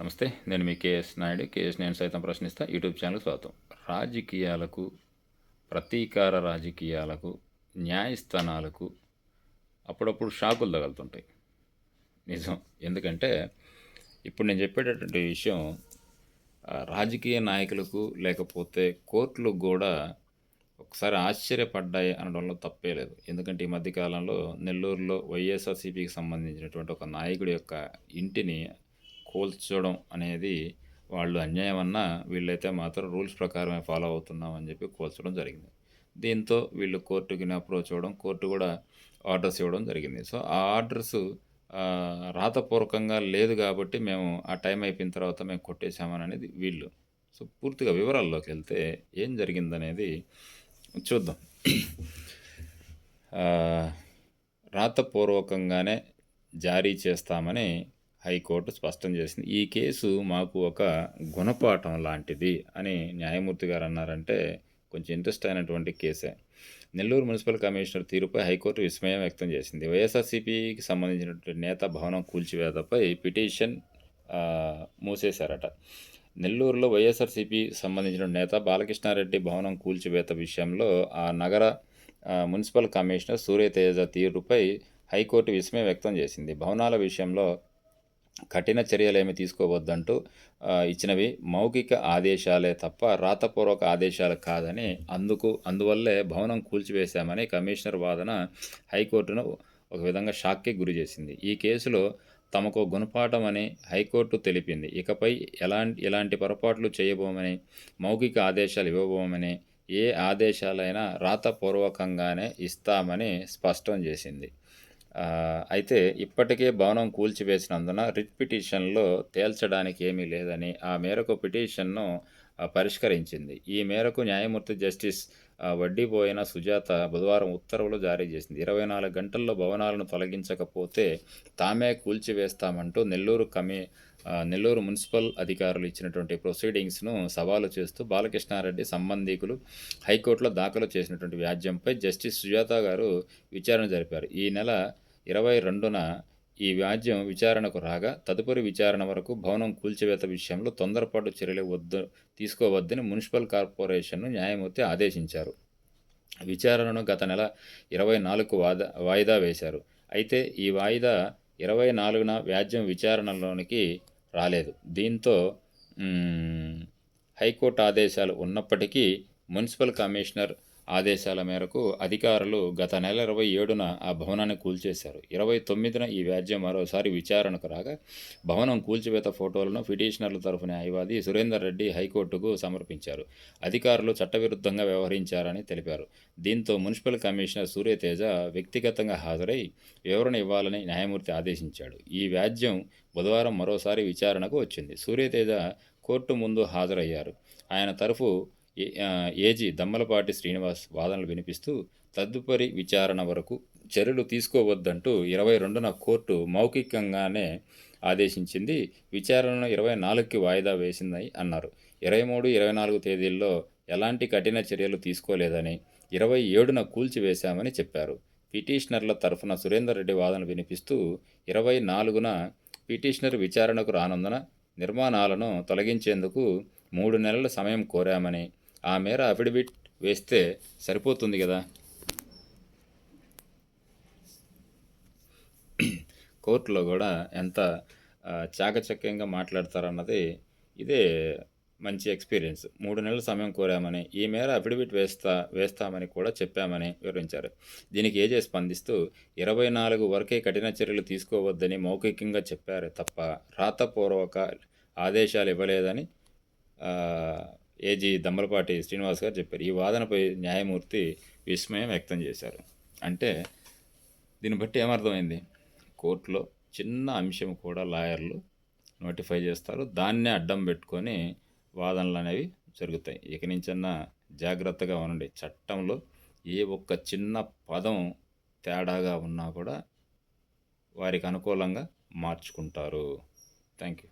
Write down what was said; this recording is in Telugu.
నమస్తే నేను మీ కేఎస్ నాయుడు. కేఎస్ నేను సైతం ప్రశ్నిస్తా. యూట్యూబ్ ఛానల్ స్వాగతం. రాజకీయాలకు ప్రతీకార రాజకీయాలకు న్యాయస్థానాలకు అప్పుడప్పుడు షాకులు తగులుతుంటాయి. నిజం. ఎందుకంటే ఇప్పుడు నేను చెప్పేటటువంటి విషయం రాజకీయ నాయకులకు లేకపోతే కోర్టులకు కూడా ఒకసారి ఆశ్చర్యపడ్డాయి అనడంలో తప్పే లేదు. ఎందుకంటే ఈ మధ్యకాలంలో నెల్లూరులో వైఎస్ఆర్సీపీకి సంబంధించినటువంటి ఒక నాయకుడి యొక్క ఇంటిని కూల్చడం అనేది వాళ్ళు అన్యాయం అన్నా వీళ్ళైతే మాత్రం రూల్స్ ప్రకారమే ఫాలో అవుతున్నాం అని చెప్పి కూల్చడం జరిగింది. దీంతో వీళ్ళు కోర్టుకి అప్రోచ్ అవ్వడం కోర్టు కూడా ఆర్డర్స్ ఇవ్వడం జరిగింది. సో ఆ ఆర్డర్స్ రాతపూర్వకంగా లేదు కాబట్టి మేము ఆ టైం అయిపోయిన తర్వాత మేము కొట్టేశామని అనేది వీళ్ళు. సో పూర్తిగా వివరాల్లోకి వెళ్తే ఏం జరిగిందనేది చూద్దాం. రాతపూర్వకంగానే జారీ చేస్తామని హైకోర్టు స్పష్టం చేసింది. ఈ కేసు మాకు ఒక గుణపాఠం లాంటిది అని న్యాయమూర్తి గారు అన్నారంటే కొంచెం ఇంట్రెస్ట్ అయినటువంటి కేసే. నెల్లూరు మున్సిపల్ కమిషనర్ తీరుపై హైకోర్టు విస్మయం వ్యక్తం చేసింది. వైఎస్ఆర్సీపీకి సంబంధించినటువంటి నేత భవనం కూల్చివేతపై పిటిషన్ మూసేశారట. నెల్లూరులో వైఎస్ఆర్సీపీ సంబంధించిన నేత బాలకృష్ణారెడ్డి భవనం కూల్చివేత విషయంలో ఆ నగర మున్సిపల్ కమిషనర్ సూర్యతేజ తీరుపై హైకోర్టు విస్మయం వ్యక్తం చేసింది. భవనాల విషయంలో కఠిన చర్యలేమి తీసుకోవద్దంటూ ఇచ్చినవి మౌఖిక ఆదేశాలే తప్ప రాతపూర్వక ఆదేశాలు కాదని అందుకు అందువల్లే భవనం కూల్చివేశామని కమిషనర్ వాదన హైకోర్టును ఒక విధంగా షాక్కి గురి చేసింది. ఈ కేసులో తమకు గుణపాఠం అని హైకోర్టు తెలిపింది. ఇకపై ఎలాంటి ఎలాంటి పొరపాట్లు చేయబోమని మౌఖిక ఆదేశాలు ఇవ్వబోమని ఏ ఆదేశాలైనా రాతపూర్వకంగానే ఇస్తామని స్పష్టం చేసింది. అయితే ఇప్పటికే భవనం కూల్చివేసినందున రిట్ పిటిషన్లో తేల్చడానికి ఏమీ లేదని ఆ మేరకు పిటిషన్ను పరిష్కరించింది. ఈ మేరకు న్యాయమూర్తి జస్టిస్ వడ్డీ వడ్డీపోయిన సుజాత బుధవారం ఉత్తర్వులు జారీ చేసింది. ఇరవై నాలుగు గంటల్లో భవనాలను తొలగించకపోతే తామే కూల్చివేస్తామంటూ నెల్లూరు కమి నెల్లూరు మున్సిపల్ అధికారులు ఇచ్చినటువంటి ప్రొసీడింగ్స్ను సవాలు చేస్తూ బాలకృష్ణారెడ్డి సంబంధికులు హైకోర్టులో దాఖలు చేసినటువంటి వ్యాజ్యంపై జస్టిస్ సుజాత గారు విచారణ జరిపారు. ఈ నెల ఇరవై రెండున ఈ వ్యాజ్యం విచారణకు రాగా తదుపరి విచారణ వరకు భవనం కూల్చివేత విషయంలో తొందరపాటు చర్యలు వద్దు తీసుకోవద్దని మున్సిపల్ కార్పొరేషన్ను న్యాయమూర్తి ఆదేశించారు. విచారణను గత నెల ఇరవై నాలుగు వాదా వాయిదా వేశారు. అయితే ఈ వాయిదా ఇరవై నాలుగున వ్యాజ్యం విచారణలోనికి రాలేదు. దీంతో హైకోర్టు ఆదేశాలు ఉన్నప్పటికీ మున్సిపల్ కమిషనర్ ఆదేశాల మేరకు అధికారులు గత నెల ఇరవై ఏడున ఆ భవనాన్ని కూల్చేశారు. ఇరవై తొమ్మిదిన ఈ వ్యాజ్యం మరోసారి విచారణకు రాగా భవనం కూల్చివేత ఫోటోలను పిటిషనర్ల తరఫు న్యాయవాది సురేందర్ రెడ్డి హైకోర్టుకు సమర్పించారు. అధికారులు చట్టవిరుద్ధంగా వ్యవహరించారని తెలిపారు. దీంతో మున్సిపల్ కమిషనర్ సూర్యతేజ వ్యక్తిగతంగా హాజరై వివరణ ఇవ్వాలని న్యాయమూర్తి ఆదేశించాడు. ఈ వ్యాజ్యం బుధవారం మరోసారి విచారణకు వచ్చింది. సూర్యతేజ కోర్టు ముందు హాజరయ్యారు. ఆయన తరఫు ఏజీ దమ్మలపాటి శ్రీనివాస్ వాదనలు వినిపిస్తూ తదుపరి విచారణ వరకు చర్యలు తీసుకోవద్దంటూ ఇరవై రెండున కోర్టు మౌఖికంగానే ఆదేశించింది. విచారణను ఇరవై నాలుగుకి వాయిదా వేసిందని అన్నారు. ఇరవై మూడు ఇరవై నాలుగు తేదీల్లో ఎలాంటి కఠిన చర్యలు తీసుకోలేదని ఇరవై ఏడున కూల్చివేశామని చెప్పారు. పిటిషనర్ల తరఫున సురేందర్ రెడ్డి వాదన వినిపిస్తూ ఇరవై నాలుగున పిటిషనర్ విచారణకు రానందున నిర్మాణాలను తొలగించేందుకు మూడు నెలల సమయం కోరామని ఆ మేర అఫిడవిట్ వేస్తే సరిపోతుంది కదా? కోర్టులో కూడా ఎంత చాకచక్యంగా మాట్లాడతారన్నది ఇదే మంచి ఎక్స్పీరియన్స్. మూడు నెలల సమయం కోరామని ఈ మేర అఫిడవిట్ వేస్తా వేస్తామని కూడా చెప్పామని వివరించారు. దీనికి ఏజే స్పందిస్తూ ఇరవై నాలుగు వరకే కఠిన చర్యలు తీసుకోవద్దని మౌఖికంగా చెప్పారు తప్ప రాతపూర్వక ఆదేశాలు ఇవ్వలేదని ఏజీ దమ్మలపాటి శ్రీనివాస్ గారు చెప్పారు. ఈ వాదనపై న్యాయమూర్తి విస్మయం వ్యక్తం చేశారు. అంటే దీన్ని బట్టి ఏమర్థమైంది? కోర్టులో చిన్న అంశం కూడా లాయర్లు నోటిఫై చేస్తారు. దాన్నే అడ్డం పెట్టుకొని వాదనలు అనేవి జరుగుతాయి. ఇక నుంచన్నా జాగ్రత్తగా ఉండండి. చట్టంలో ఏ ఒక్క చిన్న పదం తేడాగా ఉన్నా కూడా వారికి అనుకూలంగా మార్చుకుంటారు. Thank you